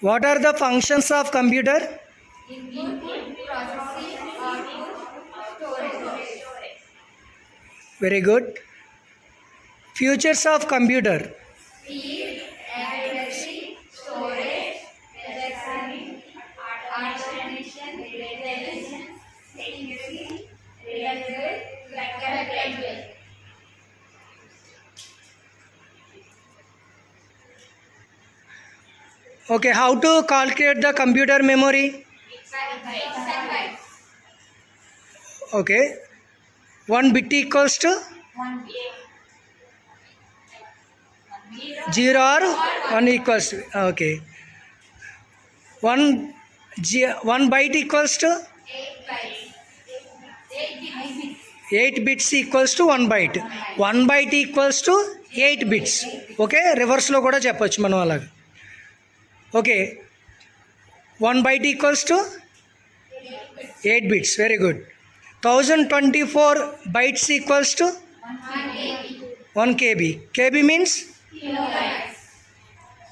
What are the functions of computer? Very good. Futures of computer. Okay, how to calculate the computer memory? Okay. One bit equals to zero or one equals to okay. One G, one byte equals to eight bits equals to one byte one byte equals to eight bits okay రివర్స్లో కూడా చెప్పొచ్చు మనం అలాగ Okay, 1 byte equals to 8 bits, very good. 1024 bytes equals to 1 KB. KB means? Kilobytes.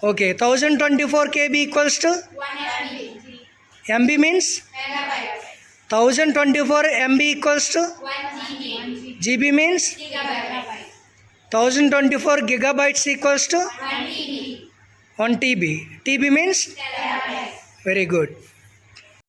Okay, 1024 KB equals to? 1 MB. MB means? Megabytes. 1024 MB equals to? 1 GB. GB means? 1024 gigabytes equals to? 1 GB on TB. TB means? Very good.